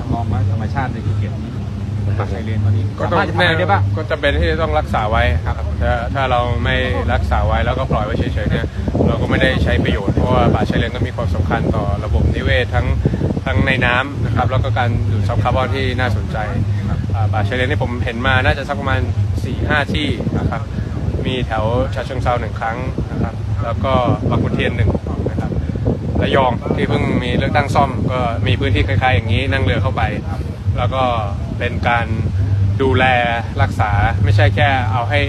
ในภูเก็ตป่าชายเลนตอนนี้ก็สาต้องมารถจะทำอะไรได้บ้าง ก็จะเป็นที่จะต้องรักษาไว้ครับถ้าถ้าเราไม่รักษาไว้แล้วก็ปล่อยไว้เฉยๆเนี่ยเราก็ไม่ได้ใช้ประโยชน์เพราะว่าป่าชายเลนก็มีความสำคัญต่อระบบนิเวศทั้งทั้งในน้ำนะครับแล้วก็การดูดซับคาร์บอนที่น่าสนใจอ่าป่าชายเลนที่ผมเห็นมาน่าจะสักประมาณ4ี่ห้าที่นะครับมีแถวฉะเชิงเซาหนึ่งครั้งนะครับแล้วก็บางขุนเทียนหนึ่งนะค รับระยองที่เพิ่งมีเลือกตั้งซ่อมก็มีพื้นที่คล้ายๆอย่างนี้นั่งเรือเข้าไป แล้วก็เป็นการดูแลรักษาไม่ใช่แค่เอาให้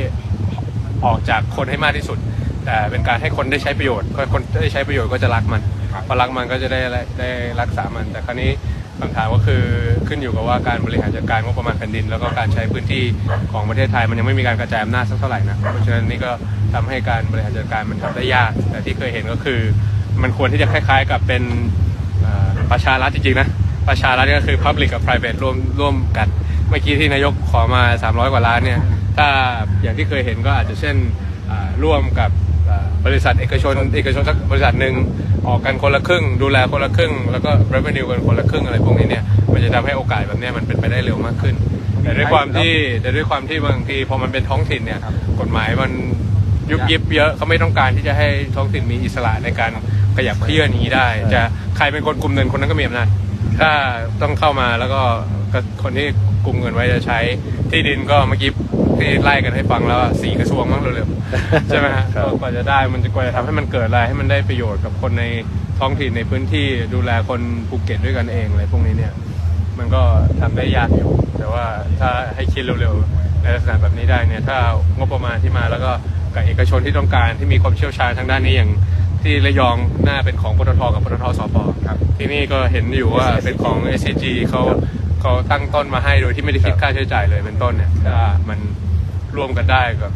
ออกจากคนให้มากที่สุด แต่เป็นการให้คนได้ใช้ประโยชน์คนได้ใช้ประโยชน์ก็จะรักมันพอรักมันก็จะได้ได้รักษามัน แต่คราวนี้คำถามก็คือขึ้นอยู่กับว่าการบริหารจัดการงบประมาณแผ่นดิน แล้วก็การใช้พื้นที่ของประเทศไทย มันยังไม่มีการกระจายอำนาจสักเท่าไหร่นะเพราะฉะนั้นนี่ก็ทำให้การบริหารจัดการมันทำได้ยาก แต่ที่เคยเห็นก็คือ มันควรที่จะคล้ายๆกับเป็นประชารัฐจริงๆนะประชารัฐก็คือ Public กับ Private ร่วมร่วมกัน เมื่อกี้ที่นายกขอมา 300 กว่าล้านเนี่ยถ้าอย่างที่เคยเห็นก็อาจจะเช่นร่วมกับบริษัทเอกชนเอกชนสักบริษัทหนึ่งออกกันคนละครึ่ง ดูแลคนละครึ่ง แล้วก็ revenue กันคนละครึ่งอะไรพวกนี้เนี่ยมันจะทำให้โอกาสแบบนี้มันเป็นไปได้เร็วมากขึ้น แต่ด้วยความที่แต่ด้วยความที่บางทีพอมันเป็นท้องถิ่นเนี่ยกฎหมายมันยุบยิบเยอะเขาไม่ต้องการที่จะให้ท้องถิ่นมีอิสระในการ ขยับเคลื่อนอย่างนี้ได้ จะใครเป็นคนกลุ่มเงินคนนั้นก็มีอำนาจถ้าต้องเข้ามาแล้วก็ก็คนที่กลุ่มเงินไว้จะใช้ที่ดินก็เมื่อกี้ที่ไล่กันให้ฟังแล้วอะสี่กระทรวงมั้งเร็วๆใช่ไหมฮะครับก็กว่าจะได้มันจะกว่าจะทำให้มันเกิดอะไรให้มันได้ประโยชน์กับคนในท้องถิ่นในพื้นที่ดูแลคนภูเก็ตด้วยกันเองอะไรพวกนี้เนี่ย มันก็ทำได้ยากอยู่ แต่ว่าถ้าให้คิดเร็วๆในลักษณะแบบนี้ได้เนี่ยถ้างบประมาณที่มาแล้วก็กับเอกชนที่ต้องการที่มีความเชี่ยวชาญทางด้านนี้อย่าง ที่ระยองน่าเป็นของปตทกับปตทสปครับ ที่นี่ก็เห็นอยู่ว่าเป็นของ SCG เขาเขาตั้งต้นมาให้โดยที่ไม่ได้คิดค่าใช้จ่ายเลยเป็นต้นเนี่ยถ้ามันร่วมกันได้กับ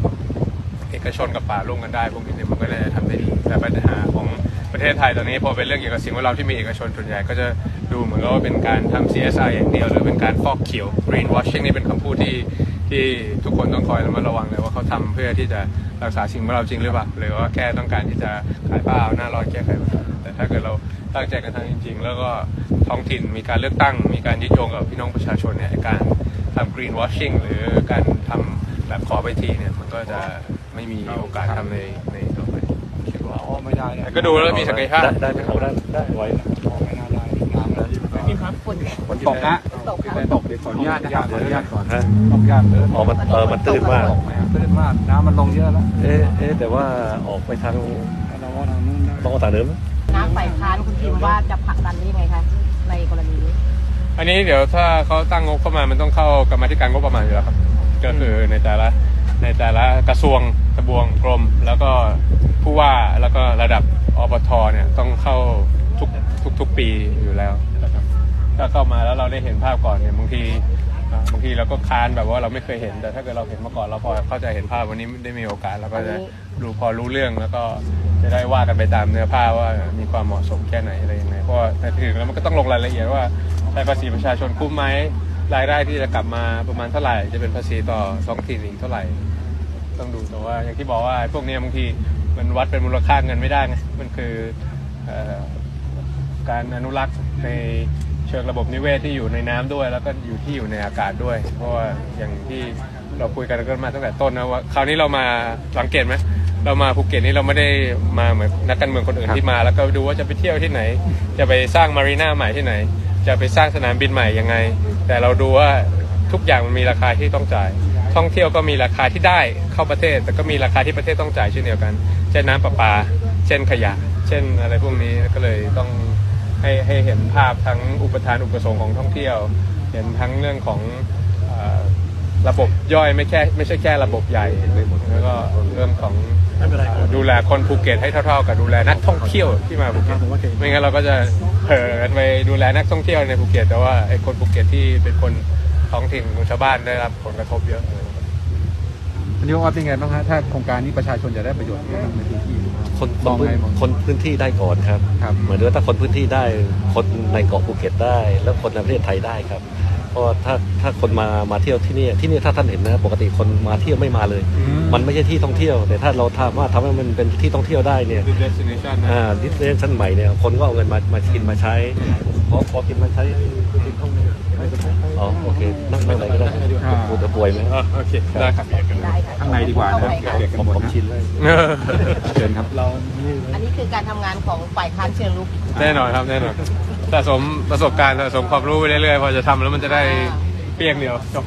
เอกชนกับป่าร่วมกันได้พวกนี้เนี่ยมันก็เลยทำได้ดีแต่ปัญหาของประเทศไทยตอนนี้พอเป็นเรื่องเกี่ยวกับสิ่งแวดล้อมที่มีเอกชนส่วนใหญ่ก็จะดูเหมือนกับว่าเป็นการทำ CSR อย่างเดียว หรือเป็นการฟอกเขียว green washing นี่เป็นคำพูดที่ ที่ทุกคนต้องคอยระมัดระวังเลยว่าเขาทำเพื่อที่จะรักษาสิ่งแวดล้อมจริงหรือเปล่าหรือว่าแค่ต้องการที่จะขายผ้าเอาหน้าร้อนแก้ไขปัญหาแต่ถ้าเกิดเราตั้งใจกันทำจริง ๆ แล้วก็ท้องถิ่นมีการเลือกตั้ง มีการยึดโยงกับพี่น้องประชาชนเนี่ยไอ้การทำ green washing หรือการทำแบบขอไปทีเนี่ยมันก็จะไม่มีโอกาสทำในในต่อไปคิดว่าอ๋อไม่ได้นะแต่ก็ดูแล้วมีศักยภาพได้ได้ไหมครับได้ได้ไว้นะออกไม่น่าได้น้ำแล้วฝนฝ นตกนะฝนตกเดี๋ยวขออนุญาตนะครับขออนุญาตก่อนฮะขออนุญาตเดินอ๋อมันเออมันตื้นมากตื้นมากน้ำมันลงเยอะแล้ว เอ๊ะเอ๊ะแต่ว่าออกไปทางเราว่าทางนู้นได้ต้องเอาทางเดิมไหมนักฝ่ายค้านคุณคิดว่าจะผลักดันได้ยังไงคะในกรณีนี้อันนี้เดี๋ยวถ้าเขาตั้งงบเข้ามามันต้องเข้ากรรมาธิการงบประมาณอยู่แล้วครับก็คือในแต่ละในแต่ละกระทรวงกระบวงกรม แล้วก็ผู้ว่าแล้วก็ระดับอบทเนี่ยต้องเข้าทุกทุกทุกปีอยู่แล้ว นะครับถ้าเข้ามาแล้วเราได้เห็นภาพก่อนเนี่ยบางทีอ่าบางทีเราก็ค้านแบบว่าเราไม่เคยเห็นแต่ถ้าเกิดเราเห็นมาก่อนเราพอเข้าใจเห็นภาพวันนี้ได้มีโอกาสเราก็จะดูพอรู้เรื่องแล้วก็จะได้ว่ากันไปตามเนื้อผ้าว่ามีความเหมาะสมแค่ไหนอะไรยังไงเพราะว่าในถึงแล้วมันก็ต้องลงรายละเอียดว่าใช้ภาษีประชาชนคุ้มไหมรายได้ที่จะกลับมาประมาณเท่าไหร่จะเป็นภาษีต่อท้องถิ่นอีกเท่าไหร่ ต้องดูแต่ว่าอย่างที่บอกว่าไอ้พวกเนี้ยบางทีมันวัดเป็นมูลค่าเงินไม่ได้ไงมันคือเอ่อการอนุรักษ์ใน เชิงระบบนิเวศที่อยู่ในน้ำด้วย แล้วก็อยู่ที่อยู่ในอากาศด้วย เพราะว่าอย่างที่เราคุยกันกันมาตั้งแต่ต้นนะว่าคราวนี้เรามาสังเกตไหมเรามาภูเก็ตนี่เราไม่ได้มาเหมือนนักการเมืองคนอื่นที่มา แล้วก็ดูว่าจะไปเที่ยวที่ไหน จะไปสร้างมารีนาใหม่ที่ไหน จะไปสร้างสนามบินใหม่ยังไง แต่เราดูว่าทุกอย่างมันมีราคาที่ต้องจ่าย ท่องเที่ยวก็มีราคาที่ได้เข้าประเทศ แต่ก็มีราคาที่ประเทศต้องจ่ายเช่นเดียวกัน เช่นน้ำประปา เช่นขยะ เช่นอะไรพวกนี้ก็เลยต้อง ให้ให้เห็นภาพทั้งอุปทานอุปสงค์ของท่องเที่ยว เห็นทั้งเรื่องของเอ่อระบบย่อยไม่แค่ไม่ใช่แค่ระบบใหญ่แล้วก็เรื่องของเอ่อดูแลคนภูเก็ตให้เท่าๆ กับดูแลนักท่องเที่ยวที่มาภูเก็ตไม่งั้นเราก็จะเผลอกันไปดูแลนักท่องเที่ยวในภูเก็ตแต่ว่าไอ้คนภูเก็ตที่เป็นคนท้องถิ่นของชาวบ้านได้รับผลกระทบเยอะ อันนี้ว่าเป็นไงบ้างฮะถ้าโครงการนี้ประชาชนจะได้ประโยชน์ในพื้นที่คนมองไงมอง คนพื้นที่ได้ก่อนครับ ครับ เหมือนว่าถ้าคนพื้นที่ได้คนในเกาะภูเก็ตได้ แล้วคนในประเทศไทยได้ครับ ก็ถ้าถ้าคนมามาเที่ยวที่นี่ที่นี่ถ้าท่านเห็นนะปกติคนมาเที่ยวไม่มาเลย มันไม่ใช่ที่ท่องเที่ยว แต่ถ้าเราทำว่าทำให้มันเป็นที่ท่องเที่ยวได้เนี่ยอ่าดิสเทนชั่นใหม่เนี่ยคนก็เอาเงินมามากินมาใช้ขอขอกินมาใช้อ๋อโอเคนั่งไปไหนก็ได้ปวดป่วยไหมโอเคได้ครับข้างในดีกว่านะผมผมชินเลยเชิญครับเราอันนี้คือการทำงานของฝ่ายค้านเชิงลุกแน่นอนครับแน่นอนสะสมประสบการณ์สะสมความรู้ไปเรื่อยๆพอจะทำแล้วมันจะได้เปียงเดียวจบ